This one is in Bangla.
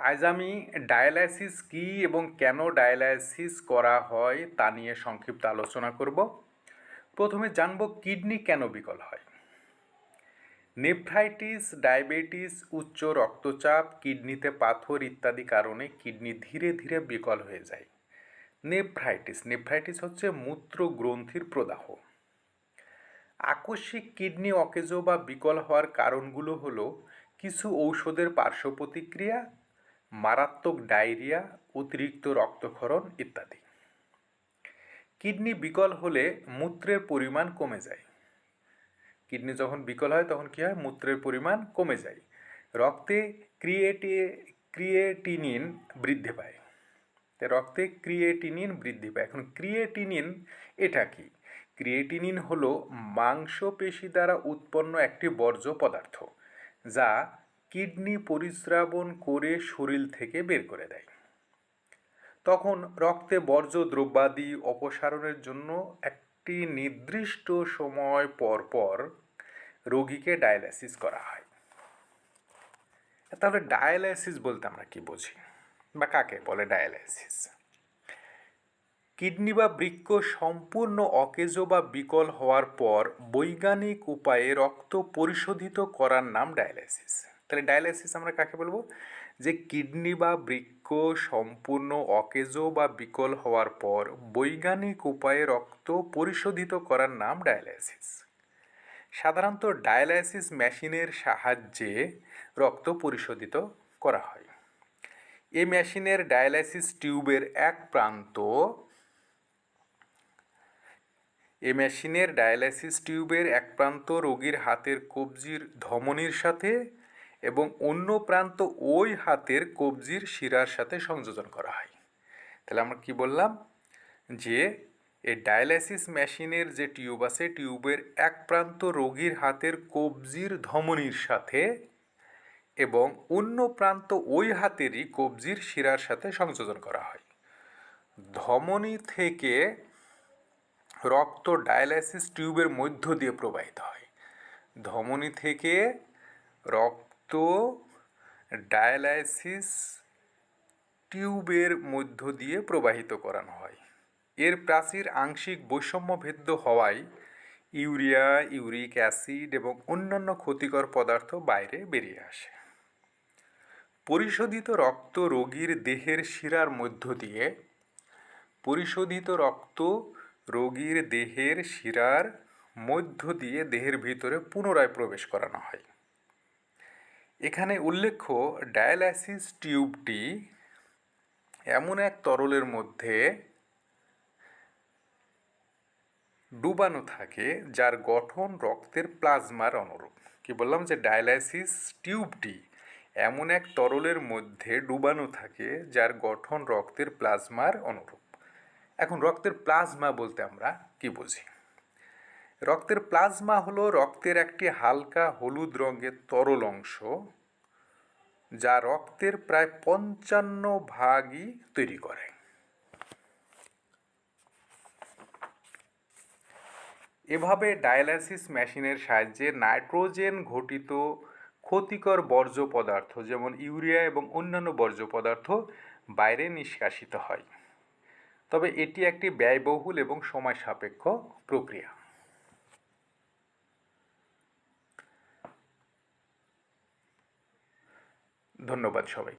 আজ আমি ডায়ালাইসিস কী এবং কেন ডায়ালাইসিস করা হয় তা নিয়ে সংক্ষিপ্ত আলোচনা করব। প্রথমে জানব কিডনি কেন বিকল হয়। নেফ্রাইটিস, ডায়াবেটিস, উচ্চ রক্তচাপ, কিডনিতে পাথর ইত্যাদি কারণে কিডনি ধীরে ধীরে বিকল হয়ে যায়। নেফ্রাইটিস নেফ্রাইটিস হচ্ছে মূত্র গ্রন্থির প্রদাহ। আকস্মিক কিডনি অকেজো বা বিকল হওয়ার কারণগুলো হলো কিছু ঔষধের পার্শ্ব প্রতিক্রিয়া মারাত্মক ডায়রিয়া, অতিরিক্ত রক্তক্ষরণ ইত্যাদি। কিডনি বিকল হলে মূত্রের পরিমাণ কমে যায়। কিডনি যখন বিকল হয়, তখন কী হয়? মূত্রের পরিমাণ কমে যায়। রক্তে ক্রিয়েটি, ক্রিয়েটিনিন বৃদ্ধি পায়। রক্তে ক্রিয়েটিনিন বৃদ্ধি পায়। এখন ক্রিয়েটিনিন এটা কি? ক্রিয়েটিনিন হলো মাংসপেশি দ্বারা উৎপন্ন একটি বর্জ্য পদার্থ, যা কিডনি পরিস্রাবণ করে শরীর থেকে বের করে দেয়। তখন রক্তে বর্জ্য দ্রব্যাদি অপসারণের জন্য একটি নির্দিষ্ট সময় পর পর রোগীকে ডায়ালাইসিস করা হয়। তাহলে ডায়ালাইসিস বলতে আমরা কি বুঝি? বা কাকে বলে ডায়ালাইসিস? কিডনি বা বৃক্ক সম্পূর্ণ অকেজো বা বিকল হওয়ার পর বৈজ্ঞানিক উপায়ে রক্ত পরিশোধিত করার নাম ডায়ালাইসিস। তাহলে ডায়ালাইসিস আমরা কাকে বলব? যে কিডনি বা বৃক্ষ সম্পূর্ণ অকেজো বা বিকল হওয়ার পর বৈজ্ঞানিক উপায়ে রক্ত পরিশোধিত করার নাম ডায়ালাইসিস সাধারণত ডায়ালাইসিস মেশিনের সাহায্যে রক্ত পরিশোধিত করা হয়। এই মেশিনের ডায়ালাইসিস টিউবের এক প্রান্ত এ মেশিনের ডায়ালাইসিস টিউবের এক প্রান্ত রোগীর হাতের কবজির ধমনির সাথে এবং অন্য প্রান্ত ওই হাতের কবজির শিরার সাথে সংযোজন করা হয়। তাহলে আমরা কি বললাম? যে এই ডায়ালাইসিস মেশিনের যে টিউব আছে, টিউবের এক প্রান্ত রোগীর হাতের কবজির ধমনির সাথে এবং অন্য প্রান্ত ওই হাতেরই কবজির শিরার সাথে সংযোজন করা হয়। ধমনী থেকে রক্ত ডায়ালাইসিস টিউবের মধ্য দিয়ে প্রবাহিত হয়। ধমনী থেকে রক্ত ডায়ালাইসিস টিউবের মধ্য দিয়ে প্রবাহিত করানো হয়। এর প্রাচীর আংশিক বৈষম্যভেদ্য হওয়ায় ইউরিয়া, ইউরিক অ্যাসিড এবং অন্যান্য ক্ষতিকর পদার্থ বাইরে বেরিয়ে আসে। পরিশোধিত রক্ত রোগীর দেহের শিরার মধ্য দিয়ে পরিশোধিত রক্ত রোগীর দেহের শিরার মধ্য দিয়ে দেহের ভিতরে পুনরায় প্রবেশ করানো হয়। এখানে উল্লেখ্য ডায়ালাইসিস টিউবটি এমন এক তরলের মধ্যে ডুবানো থাকে, যার গঠন রক্তের প্লাজমার অনুরূপ। কি বললাম যে ডায়ালাইসিস টিউবটি এমন এক তরলের মধ্যে ডুবানো থাকে, যার গঠন রক্তের প্লাজমার অনুরূপ। এখন রক্তের প্লাজমা বলতে আমরা কি বুঝি? রক্তের প্লাজমা হলো রক্তের একটি হালকা হলুদ রঙের তরল অংশ, যা রক্তের প্রায় পঞ্চান্ন ভাগই তৈরি করে। এভাবে ডায়ালাইসিস মেশিনের সাহায্যে নাইট্রোজেন ঘটিত ক্ষতিকর বর্জ্য পদার্থ, যেমন ইউরিয়া এবং অন্যান্য বর্জ্য পদার্থ, বাইরে নিষ্কাশিত হয়। তবে এটি একটি ব্যয়বহুল এবং সময় সাপেক্ষ প্রক্রিয়া। ধন্যবাদ সবাই